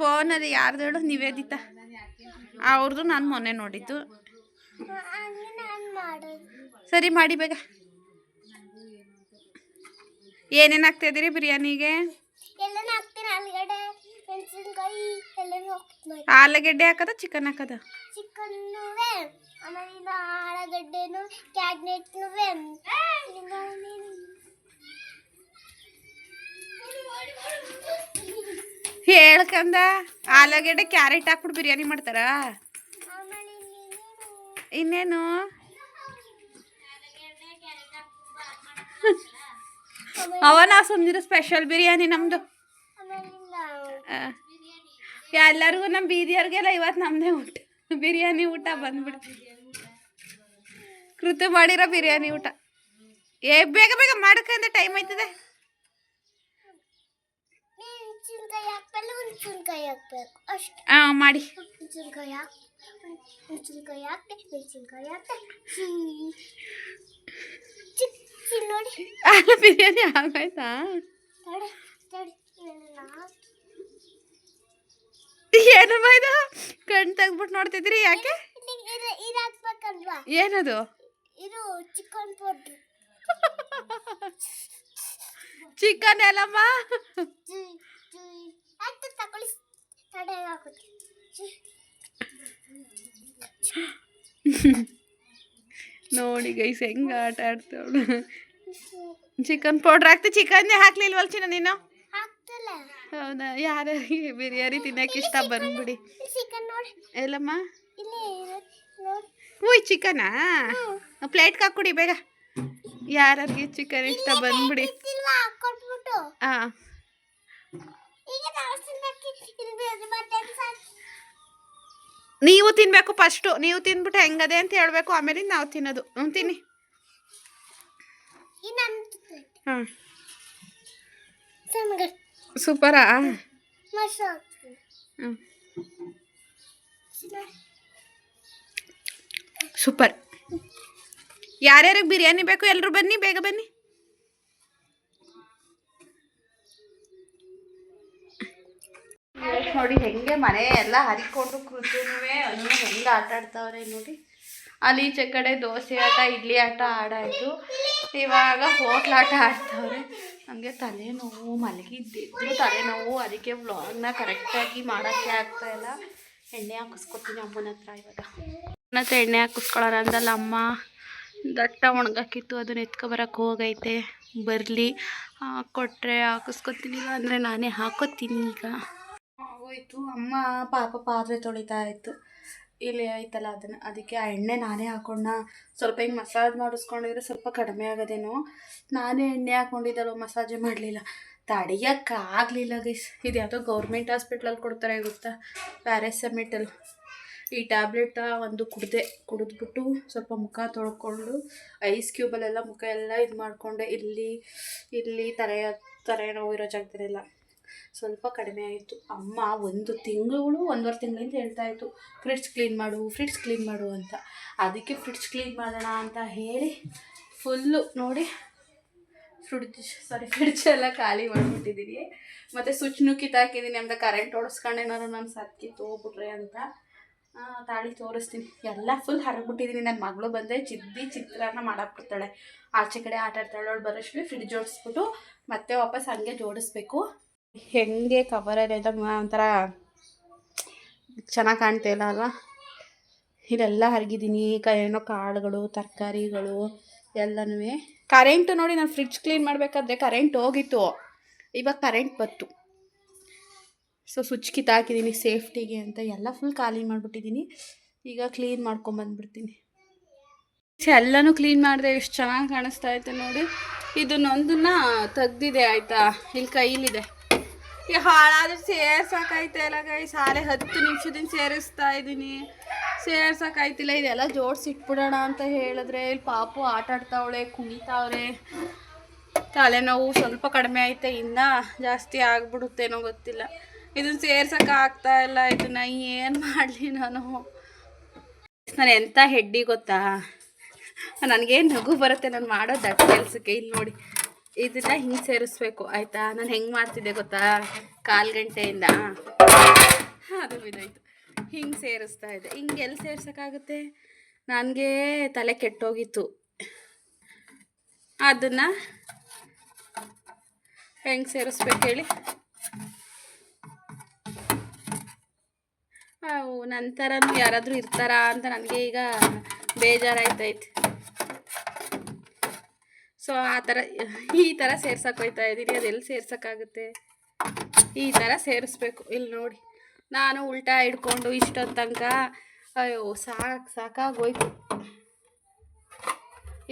ಫೋನಲ್ಲಿ ಯಾರ್ದು ಹೇಳು, ನಿವೇದಿತ. ಅವ್ರದ್ದು ನಾನು ಮೊನ್ನೆ ನೋಡಿದ್ದು. ಸರಿ, ಮಾಡಿ ಬೇಗ. ಏನೇನು ಹಾಕ್ತಿದ್ದೀರಿ ಬಿರಿಯಾನಿಗೆ? ಎಲ್ಲನೂ ಹಾಕ್ತೀನಿ ಆಲೂಗಡ್ಡೆ ಹಾಕದ ಎಲ್ಲನೂ ಹಾಕ್ತೀನಿ. ಆಲೂಗೆಡ್ಡೆ ಹಾಕೋದ ಚಿಕನ್ ಹಾಕದ? ಚಿಕನ್ನುವೆ ಆಮೇಲೆ ಆಲೂಗಡ್ಡೆನು ಹೇಳ್ಕಂದ ಆಲೂಗಡ್ಡೆ ಕ್ಯಾರೆಟ್ ಹಾಕ್ಬಿಟ್ಟು ಬಿರಿಯಾನಿ ಮಾಡ್ತಾರಾ? ಇನ್ನೇನು? ಅವನ ಸುಂದಿರ ಸ್ಪೆಷಲ್ ಬಿರಿಯಾನಿ ನಮ್ಮದು ಎಲ್ಲರಿಗೂ ನಮ್ಮ ಬೀದಿಯವ್ರಿಗೆಲ್ಲ ಇವತ್ತು ನಮ್ಮದೇ ಊಟ. ಬಿರಿಯಾನಿ ಊಟ ಬಂದ್ಬಿಡ್ತು. ಕೃತಿ ಮಾಡಿರೋ ಬಿರಿಯಾನಿ ಊಟ. ಏ, ಬೇಗ ಬೇಗ ಮಾಡಕಂದ್ರೆ ಟೈಮ್ ಆಯ್ತದೆ. ಹಾಂ ಮಾಡಿ. ಆಲೂ ಬಿರಿಯಾನಿ ಆಗೋಯ್ತಾ? ಏನಮ್ಮ ಇದು? ಕಣ್ ತೆಗ್ದ್ಬಿಟ್ಟು ನೋಡ್ತಿದ್ರಿ ಯಾಕೆ? ಏನದು? ಇದು ಚಿಕನ್ ಪೌಡ್ರ್. ಚಿಕನ್ ಎಲ್ಲಮ್ಮ? ತಗೊಳ್ಳಿ. ನೋಡಿ ಗೈಸ್ ಹೆಂಗ ಆಟ ಆಡ್ತಾವಳು. Chicken powder ಹಾಕ್ತಿ. ಚಿಕನ್ನೇ ಹಾಕ್ಲಿಲ್ವಲ್ ಚಿನ್ನ ನೀನು? ಹೌದಾ? ಯಾರಿಗೆ ಬಿರಿಯಾನಿ ತಿನ್ನಕ್ಕೆ ಇಷ್ಟ? ಬಂದ್ಬಿಡಿ. ಎಲ್ಲಮ್ಮ? ಉಯ್ ಚಿಕನಾ? ಪ್ಲೇಟ್ಗೆ ಹಾಕ್ಕೊಡಿ ಬೇಗ. ಯಾರಿಗೆ ಚಿಕನ್ ಇಷ್ಟ ಬಂದ್ಬಿಡಿ. ಹಾಂ ನಾವು ತಿನ್ಬೇಕು ಫಸ್ಟು ನೀವು ತಿಂದ್ಬಿಟ್ಟು ಹೆಂಗದೆ ಅಂತ ಹೇಳಬೇಕು. ಆಮೇಲೆ ನಾವು ತಿನ್ನೋದು. ಹ್ಞೂ ತಿನ್ನಿ. ಹಾಂ. ಸೂಪರಾ ಹ್ಞೂ ಸೂಪರ್ ಯಾರ್ಯಾರಿಗೆ ಬಿರಿಯಾನಿ ಬೇಕು ಎಲ್ಲರೂ ಬನ್ನಿ, ಬೇಗ ಬನ್ನಿ. ನೋಡಿ ಹೆಂಗೆ ಮನೆ ಎಲ್ಲ ಹರಿಕೊಂಡು ಕೂತುನುವೆ ಅನು ಹೆಂಗೆ ಆಟ ಆಡ್ತಾವ್ರೆ ನೋಡಿ. ಅಲ್ಲಿ ಈಚೆ ಕಡೆ ದೋಸೆ ಆಟ, ಇಡ್ಲಿ ಆಟ ಆಡಾಯಿತು ಇವಾಗ ಹೋಟ್ಲ್ ಆಟ ಆಡ್ತಾವ್ರೆ. ನಮಗೆ ತಲೆನೋವು, ಮಲಗಿದ್ದಿದ್ರು ತಲೆನೋವು. ಅದಕ್ಕೆ ವ್ಲಾಗ್ನ ಕರೆಕ್ಟಾಗಿ ಮಾಡೋಕ್ಕೆ ಇಲ್ಲ. ಎಣ್ಣೆ ಹಾಕಿಸ್ಕೊತೀನಿ ಅಮ್ಮನ ಹತ್ರ ಇವಾಗ. ಮತ್ತೆ ಎಣ್ಣೆ ಹಾಕಿಸ್ಕೊಳ್ಳೋಣ ಅಂದಲ್ಲ ಅಮ್ಮ. ದಟ್ಟ ಒಣಗಾಕಿತ್ತು, ಅದನ್ನ ಎತ್ಕೊಬರಕ್ಕೆ ಹೋಗೈತೆ. ಬರಲಿ. ಕೊಟ್ಟರೆ ಹಾಕಿಸ್ಕೊತೀನಿ ಅಂದರೆ ನಾನೇ ಹಾಕೋತೀನಿ ಈಗ. ಹೋಯ್ತು, ಅಮ್ಮ, ಪಾಪ ಪಾತ್ರೆ ತೊಳಿತಾ ಇತ್ತು. ಇಲ್ಲಿ ಐತಲ್ಲ ಅದನ್ನು, ಅದಕ್ಕೆ ಆ ಎಣ್ಣೆ ನಾನೇ ಹಾಕೊಂಡ, ಸ್ವಲ್ಪ ಹಿಂಗೆ ಮಸಾಜ್ ಮಾಡಿಸ್ಕೊಂಡಿದ್ರೆ ಸ್ವಲ್ಪ ಕಡಿಮೆ ಆಗೋದೇನೋ. ನಾನೇ ಎಣ್ಣೆ ಹಾಕ್ಕೊಂಡಿದ್ದಲ್ವ ಮಸಾಜೇ ಮಾಡಲಿಲ್ಲ. ತಡಿಯೋಕ್ಕಾಗಲಿಲ್ಲ ಗೈಸ್ ಇದು ಯಾವುದೋ ಗೌರ್ಮೆಂಟ್ ಹಾಸ್ಪಿಟ್ಲಲ್ಲಿ ಕೊಡ್ತಾರೆ ಗೊತ್ತಾ? ಪ್ಯಾರಾಸೆಮಿಟಲ್ ಈ ಟ್ಯಾಬ್ಲೆಟ್ ಒಂದು ಕುಡ್ದೆ, ಕುಡಿದ್ಬಿಟ್ಟು ಸ್ವಲ್ಪ ಮುಖ ತೊಳ್ಕೊಂಡು ಐಸ್ ಕ್ಯೂಬಲ್ಲೆಲ್ಲ ಮುಖ ಎಲ್ಲ ಇದು ಮಾಡಿಕೊಂಡೆ ಇಲ್ಲಿ ಇಲ್ಲಿ ತಲೆಯ ನೋವು ಇರೋ ಜಾಗದಲ್ಲೆಲ್ಲ ಸ್ವಲ್ಪ ಕಡಿಮೆ ಆಯಿತು. ಅಮ್ಮ ಒಂದು ತಿಂಗಳು, ಒಂದೂವರೆ ತಿಂಗಳಿಂದ ಹೇಳ್ತಾ ಇತ್ತು, ಫ್ರಿಡ್ಜ್ ಕ್ಲೀನ್ ಮಾಡು, ಫ್ರಿಡ್ಜ್ ಕ್ಲೀನ್ ಮಾಡು ಅಂತ. ಅದಕ್ಕೆ ಫ್ರಿಡ್ಜ್ ಕ್ಲೀನ್ ಮಾಡೋಣ ಅಂತ ಹೇಳಿ ಫುಲ್ಲು ನೋಡಿ ಫ್ರಿಡ್ಜ್, ಸಾರಿ, ಫ್ರಿಡ್ಜ್ ಎಲ್ಲ ಖಾಲಿ ಮಾಡಿಬಿಟ್ಟಿದ್ದೀನಿ ಮತ್ತು ಸ್ವಿಚ್ನು ಕಿತ್ತಾಕಿದ್ದೀನಿ ಅಂತ ಕರೆಂಟ್ ಓಡಿಸ್ಕೊಂಡು ಏನಾದ್ರು ನಾನು ಸತ್ಕಿತ್ತು ಹೋಗ್ಬಿಟ್ರೆ ಅಂತ. ತಾಳಿ ತೋರಿಸ್ತೀನಿ. ಎಲ್ಲ ಫುಲ್ ಹರಗ್ಬಿಟ್ಟಿದ್ದೀನಿ ನನ್ನ ಮಗಳು ಬಂದೆ ಚಿದ್ದಿ ಚಿತ್ರಾನ್ನ ಮಾಡಾಕ್ಬಿಡ್ತಾಳೆ. ಆಚೆ ಕಡೆ ಆಟ ಆಡ್ತಾಳೆ. ಅವಳು ಬರೋಷ್ಟು ಫ್ರಿಡ್ಜ್ ಜೋಡಿಸ್ಬಿಟ್ಟು ಮತ್ತೆ ವಾಪಸ್ ಹಂಗೆ ಜೋಡಿಸ್ಬೇಕು. ಹೆಂಗೆ ಕವರ್ ಎಲ್ಲ ಒಂಥರ ಚೆನ್ನಾಗಿ ಕಾಣ್ತಾ ಇಲ್ಲ ಅಲ್ವಾ? ಇದೆಲ್ಲ ಹರಗಿದ್ದೀನಿ ಕ, ಏನೋ ಕಾಳುಗಳು, ತರಕಾರಿಗಳು ಎಲ್ಲನೂ ಕರೆಂಟು ನೋಡಿ ನಾನು ಫ್ರಿಡ್ಜ್ ಕ್ಲೀನ್ ಮಾಡಬೇಕಾದ್ರೆ ಕರೆಂಟ್ ಹೋಗಿತ್ತು. ಇವಾಗ ಕರೆಂಟ್ ಬಂತು. ಸೊ ಸ್ವಿಚ್ ಕಿತ್ತಾಕಿದ್ದೀನಿ ಸೇಫ್ಟಿಗೆ ಅಂತ. ಎಲ್ಲ ಫುಲ್ ಖಾಲಿ ಮಾಡಿಬಿಟ್ಟಿದ್ದೀನಿ ಈಗ ಕ್ಲೀನ್ ಮಾಡ್ಕೊಂಬಂದ್ಬಿಡ್ತೀನಿ ಎಲ್ಲನೂ ಕ್ಲೀನ್ ಮಾಡಿದೆ, ಎಷ್ಟು ಚೆನ್ನಾಗಿ ಕಾಣಿಸ್ತಾ ಇತ್ತು ನೋಡಿ. ಇದನ್ನೊಂದನ್ನು ತೆಗ್ದಿದೆ, ಆಯಿತಾ? ಇಲ್ಲಿ ಕೈಲಿದೆ. ಈ ಹಾಳಾದ್ರೆ ಸೇರ್ಸೋಕಾಯ್ತಾ ಇಲ್ಲ ಗೈ ಸಾಲೆ ಹತ್ತು ನಿಮಿಷದಿಂದ ಸೇರಿಸ್ತಾ ಇದ್ದೀನಿ. ಸೇರ್ಸೋಕ್ಕಾಯ್ತಿಲ್ಲ ಇದೆಲ್ಲ ಜೋಡಿಸಿಟ್ಬಿಡೋಣ ಅಂತ ಹೇಳಿದ್ರೆ ಇಲ್ಲಿ ಪಾಪು ಆಟ ಆಡ್ತಾವಳೆ ಕುಣಿತಾವ್ರೆ ತಲೆನೋವು ಸ್ವಲ್ಪ ಕಡಿಮೆ ಐತೆ ಇನ್ನೂ ಜಾಸ್ತಿ ಆಗ್ಬಿಡುತ್ತೇನೋ ಗೊತ್ತಿಲ್ಲ. ಇದನ್ನ ಸೇರ್ಸೋಕೆ ಆಗ್ತಾ ಇಲ್ಲ, ಇದನ್ನ ಏನು ಮಾಡಲಿ ನಾನು? ನಾನು ಎಂಥ ಹೆಡ್ಡಿ ಗೊತ್ತಾ? ನನಗೇನು ನಗು ಬರುತ್ತೆ, ನಾನು ಮಾಡೋ ದಟ್ಟ ಕೆಲಸಕ್ಕೆ. ಇಲ್ಲಿ ನೋಡಿ. ಇದನ್ನ ಹಿಂಗೆ ಸೇರಿಸ್ಬೇಕು, ಆಯಿತಾ? ನಾನು ಹೆಂಗೆ ಮಾಡ್ತಿದ್ದೆ ಗೊತ್ತಾ? ಕಾಲು ಗಂಟೆಯಿಂದ. ಅದು ಬಿದ್ದಾಯ್ತು. ಹಿಂಗೆ ಸೇರಿಸ್ತಾ ಇದ್ದೆ. ಹಿಂಗೆ ಎಲ್ಲಿ ಸೇರ್ಸೋಕ್ಕಾಗುತ್ತೆ? ನನಗೆ ತಲೆ ಕೆಟ್ಟೋಗಿತ್ತು. ಅದನ್ನು ಹೆಂಗೆ ಸೇರಿಸ್ಬೇಕು ಹೇಳಿ? ಅವು ನಂತರನೂ ಯಾರಾದರೂ ಇರ್ತಾರಾ ಅಂತ ನನಗೆ ಈಗ ಬೇಜಾರಾಯ್ತೈತೆ. ಸೊ, ಆ ಥರ ಈ ಥರ ಸೇರ್ಸಕ್ಕೆ ಹೋಯ್ತಾ ಇದ್ದೀನಿ ಅದೆಲ್ಲಿ ಸೇರ್ಸೋಕ್ಕಾಗುತ್ತೆ? ಈ ಥರ ಸೇರಿಸ್ಬೇಕು ಇಲ್ಲಿ ನೋಡಿ. ನಾನು ಉಲ್ಟಾ ಹಿಡ್ಕೊಂಡು ಇಷ್ಟೊತ್ತು ತನಕ, ಅಯ್ಯೋ, ಸಾಕು, ಸಾಕಾಗೋಯ್ತು.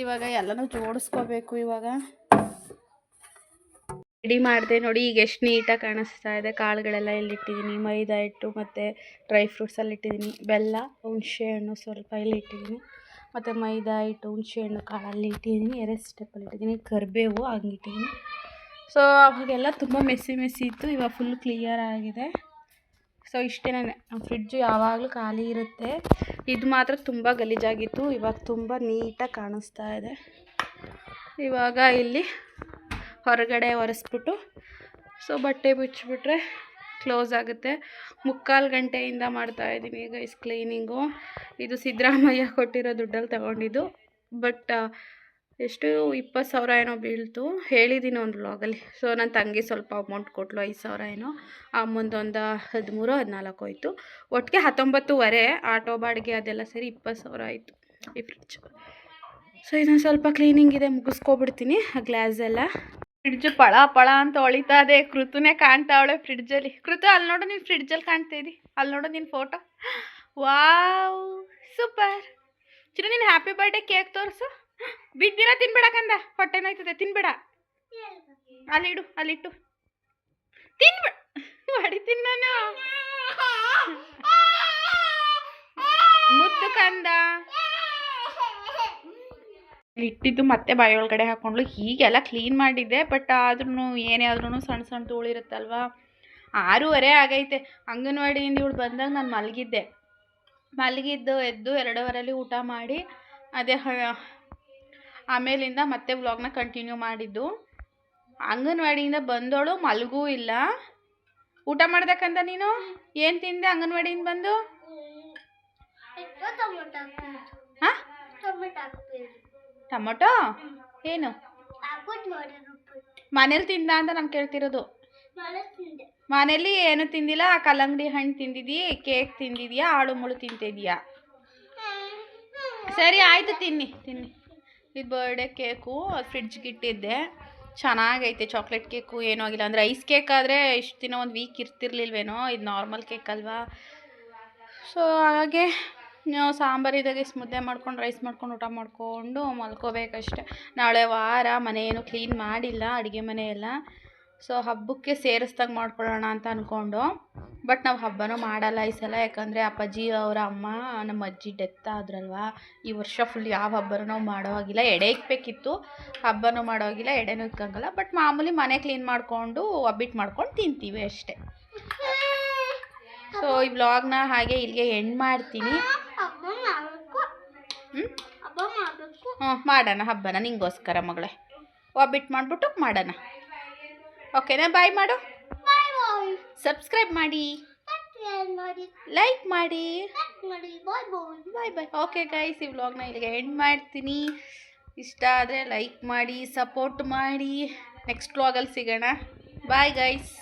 ಇವಾಗ ಎಲ್ಲನೂ ಜೋಡಿಸ್ಕೋಬೇಕು ಇವಾಗ. ರೆಡಿ ಮಾಡಿದೆ ನೋಡಿ, ಈಗ ಎಷ್ಟು ನೀಟಾಗಿ ಕಾಣಿಸ್ತಾ ಇದೆ. ಕಾಳುಗಳೆಲ್ಲ ಇಲ್ಲಿಟ್ಟಿದ್ದೀನಿ ಮೈದಾ ಹಿಟ್ಟು ಮತ್ತು ಡ್ರೈ ಫ್ರೂಟ್ಸಲ್ಲಿ ಇಟ್ಟಿದ್ದೀನಿ ಬೆಲ್ಲ, ಹುಣಸೆ ಹಣ್ಣು ಸ್ವಲ್ಪ ಇಲ್ಲಿ ಇಟ್ಟಿದ್ದೀನಿ ಮತ್ತು ಮೈದಾ ಹಿಟ್ಟು ಹುಣ್ಸೆಹಣ್ಣು ಕಾಳಲ್ಲಿ ಇಟ್ಟಿದ್ದೀನಿ, ಎರಡು ಸ್ಟೆಪ್ಪಲ್ಲಿ ಇಟ್ಟಿದ್ದೀನಿ, ಕರಿಬೇವು ಹಂಗೆ ಇಟ್ಟಿದ್ದೀನಿ ಸೊ ಅವಾಗೆಲ್ಲ ತುಂಬ ಮೆಸ್ಸಿ ಮೆಸ್ಸಿ ಇತ್ತು, ಇವಾಗ ಫುಲ್ ಕ್ಲಿಯರ್ ಆಗಿದೆ. ಸೊ ನಾನು ಫ್ರಿಡ್ಜು ಯಾವಾಗಲೂ ಖಾಲಿ ಇರುತ್ತೆ. ಇದು ಮಾತ್ರ ತುಂಬ ಗಲೀಜಾಗಿತ್ತು, ಇವಾಗ ತುಂಬ ನೀಟಾಗಿ ಕಾಣಿಸ್ತಾ ಇದೆ. ಇವಾಗ ಇಲ್ಲಿ ಹೊರಗಡೆ ಒರೆಸ್ಬಿಟ್ಟು ಸೊ ಬಟ್ಟೆ ಬಿಚ್ಚಿಬಿಟ್ರೆ ಕ್ಲೋಸ್ ಆಗುತ್ತೆ. ಮುಕ್ಕಾಲು ಗಂಟೆಯಿಂದ ಮಾಡ್ತಾ ಇದ್ದೀನಿ ಇಸ್ ಕ್ಲೀನಿಂಗು. ಇದು ಸಿದ್ದರಾಮಯ್ಯ ಕೊಟ್ಟಿರೋ ದುಡ್ಡಲ್ಲಿ ತಗೊಂಡಿದ್ದು. ಬಟ್ ಎಷ್ಟು ಇಪ್ಪತ್ತು ಸಾವಿರ ಏನೋ ಬೀಳ್ತು. ಹೇಳಿದ್ದೀನಿ ಒಂದು ಲಾಗಲ್ಲಿ ಸೊ ನನ್ನ ತಂಗಿ ಸ್ವಲ್ಪ ಅಮೌಂಟ್ ಕೊಟ್ಲು, ಐದು ಸಾವಿರ ಏನೋ. ಆ, ಮುಂದೊಂದು ಹದಿಮೂರು, ಹದಿನಾಲ್ಕು ಹೋಯ್ತು. ಒಟ್ಟಿಗೆ ಹತ್ತೊಂಬತ್ತುವರೆ ಆಟೋ ಬಾಡಿಗೆ ಅದೆಲ್ಲ ಸೇರಿ ಇಪ್ಪತ್ತು ಸಾವಿರ ಆಯಿತು ಈ ಫ್ರಿಡ್ಜ್ ಸೊ ಇದೊಂದು ಸ್ವಲ್ಪ ಕ್ಲೀನಿಂಗ್ ಇದೆ, ಮುಗಿಸ್ಕೊಬಿಡ್ತೀನಿ, ಆ ಗ್ಲಾಸ್ ಎಲ್ಲ. ಫ್ರಿಡ್ಜ್ ಪಳ ಪಳ ಅಂತ ಹೊಳಿತಾ ಇದೆ. ಕೃತುನೇ ಕಾಣ್ತಾವಳೆ ಫ್ರಿಡ್ಜಲ್ಲಿ ಕೃತು, ಅಲ್ಲಿ ನೋಡು ನೀನು ಫ್ರಿಡ್ಜಲ್ಲಿ ಕಾಣ್ತಾ ಇದ್ದಿ. ಅಲ್ಲಿ ನೋಡು ನಿನ್ನ ಫೋಟೋ ವಾವ್ ಸೂಪರ್ ಚಿರು ನೀನು ಹ್ಯಾಪಿ ಬರ್ಡೇ ಕೇಕ್ ತೋರಿಸು. ಬಿದ್ದಿರ ತಿನ್ಬೇಡ ಕಂದ. ಹೊಟ್ಟೆ ನೋಯ್ತದೆ, ತಿನ್ಬೇಡ. ಅಲ್ಲಿಡು ಅಲ್ಲಿಟ್ಟು ತಿನ್ಬೇಡ ಹೊಡಿತೀನಿ ನಾನು ಮುದ್ದು ಕಂದ. ಇಟ್ಟಿದ್ದು ಮತ್ತೆ ಬಾಯಿ ಒಳಗಡೆ ಹಾಕ್ಕೊಂಡ್ಲು ಹೀಗೆಲ್ಲ ಕ್ಲೀನ್ ಮಾಡಿದ್ದೆ ಬಟ್ ಆದ್ರೂ ಏನೇ ಆದ್ರೂ ಸಣ್ಣ ಸಣ್ಣ ಧೂಳಿರುತ್ತಲ್ವಾ ಆರೂವರೆ ಆಗೈತೆ. ಅಂಗನವಾಡಿಯಿಂದ ಇವಳು ಬಂದಾಗ ನಾನು ಮಲಗಿದ್ದೆ. ಮಲಗಿದ್ದು ಎದ್ದು ಎರಡೂವರೆಲಿ ಊಟ ಮಾಡಿ ಅದೇ ಆಮೇಲಿಂದ ಮತ್ತೆ ವ್ಲಾಗ್ನ ಕಂಟಿನ್ಯೂ ಮಾಡಿದ್ದು. ಅಂಗನವಾಡಿಯಿಂದ ಬಂದವಳು ಮಲಗೂ ಇಲ್ಲ. ಊಟ ಮಾಡ್ದಕ್ಕಂತ ನೀನು? ಏನು ತಿಂದೆ ಅಂಗನವಾಡಿಯಿಂದ ಬಂದು? ಹಾಂ? ಟೊಮೊಟೊ? ಏನು? ಮನೇಲಿ ತಿಂದ ಅಂತ ನಾನು ಕೇಳ್ತಿರೋದು. ಮನೇಲಿ ಏನು ತಿಂದಿಲ್ಲ? ಕಲ್ಲಂಗಡಿ ಹಣ್ಣು ತಿಂದಿದಿ ಕೇಕ್ ತಿಂದಿದ್ಯಾ ಆಳು ಮುಳು ತಿಂತಿದ್ಯಾ ಸರಿ ಆಯಿತು ತಿನ್ನಿ ತಿನ್ನಿ. ಇದು ಬರ್ಡೇ ಕೇಕು ಫ್ರಿಡ್ಜ್ಗೆ ಇಟ್ಟಿದ್ದೆ. ಚೆನ್ನಾಗೈತೆ ಚಾಕ್ಲೇಟ್ ಕೇಕು ಏನೂ ಆಗಿಲ್ಲ. ಅಂದರೆ ಐಸ್ ಕೇಕ್ ಆದರೆ ಇಷ್ಟು ದಿನ ಒಂದು ವೀಕ್ ಇರ್ತಿರ್ಲಿಲ್ವೇನೋ? ಇದು ನಾರ್ಮಲ್ ಕೇಕ್ ಅಲ್ವಾ? ಸೊ ಹಾಗೆ ಸಾಂಬಾರಿದಾಗೆ ಮುದ್ದೆ ಮಾಡ್ಕೊಂಡು ರೈಸ್ ಮಾಡ್ಕೊಂಡು, ಊಟ ಮಾಡಿಕೊಂಡು ಮಲ್ಕೋಬೇಕಷ್ಟೆ. ನಾಳೆ ವಾರ ಮನೆ ಏನು ಕ್ಲೀನ್ ಮಾಡಿಲ್ಲ, ಅಡುಗೆ ಮನೆಯೆಲ್ಲ ಸೊ ಹಬ್ಬಕ್ಕೆ ಸೇರಿಸ್ದಾಗ ಮಾಡ್ಕೊಳ್ಳೋಣ ಅಂತ ಅಂದ್ಕೊಂಡು ಬಟ್ ನಾವು ಹಬ್ಬನೂ ಮಾಡಲ್ಲ ಈ ಸಲ. ಯಾಕಂದರೆ ಅಪ್ಪಾಜಿ ಅವರ ಅಮ್ಮ, ನಮ್ಮ ಅಜ್ಜಿ ಡೆತ್ ಆದ್ರಲ್ವಾ? ಈ ವರ್ಷ ಫುಲ್ ಯಾವ ಹಬ್ಬನೂ ನಾವು ಮಾಡೋ ಹಾಗಿಲ್ಲ. ಎಡೆ ಇಕ್ಬೇಕಿತ್ತು. ಹಬ್ಬನೂ ಮಾಡೋ ಹಾಗಿಲ್ಲ, ಎಡೆನೂ ಇಕ್ಕಂಗಲ್ಲ. ಬಟ್ ಮಾಮೂಲಿ ಮನೆ ಕ್ಲೀನ್ ಮಾಡಿಕೊಂಡು ಒಬ್ಬಿಟ್ಟು ಮಾಡ್ಕೊಂಡು ತಿಂತೀವಿ ಅಷ್ಟೇ. ಸೊ ಈ ವ್ಲಾಗ್ನ ಹಾಗೆ ಇಲ್ಲಿಗೆ ಎಂಡ್ ಮಾಡ್ತೀನಿ. ಹ್ಞೂ ಮಾಡೋಣ ಹಬ್ಬನ ನಿಂಗೋಸ್ಕರ ಮಗಳೇ. ಒಬ್ಬಿಟ್ಟು ಮಾಡಿಬಿಟ್ಟು ಮಾಡೋಣ. ಓಕೆನಾ? ಬಾಯ್ ಮಾಡು. ಸಬ್ಸ್ಕ್ರೈಬ್ ಮಾಡಿ. ಲೈಕ್ ಮಾಡಿ. ಬಾಯ್ ಬಾಯ್. ಓಕೆ ಗೈಸ್ ಈ ವ್ಲಾಗ್ನ ಇಲ್ಲಿಗೆ ಎಂಡ್ ಮಾಡ್ತೀನಿ. ಇಷ್ಟ ಆದರೆ ಲೈಕ್ ಮಾಡಿ ಸಪೋರ್ಟ್ ಮಾಡಿ. ನೆಕ್ಸ್ಟ್ ವ್ಲಾಗಲ್ಲಿ ಸಿಗೋಣ. Bye guys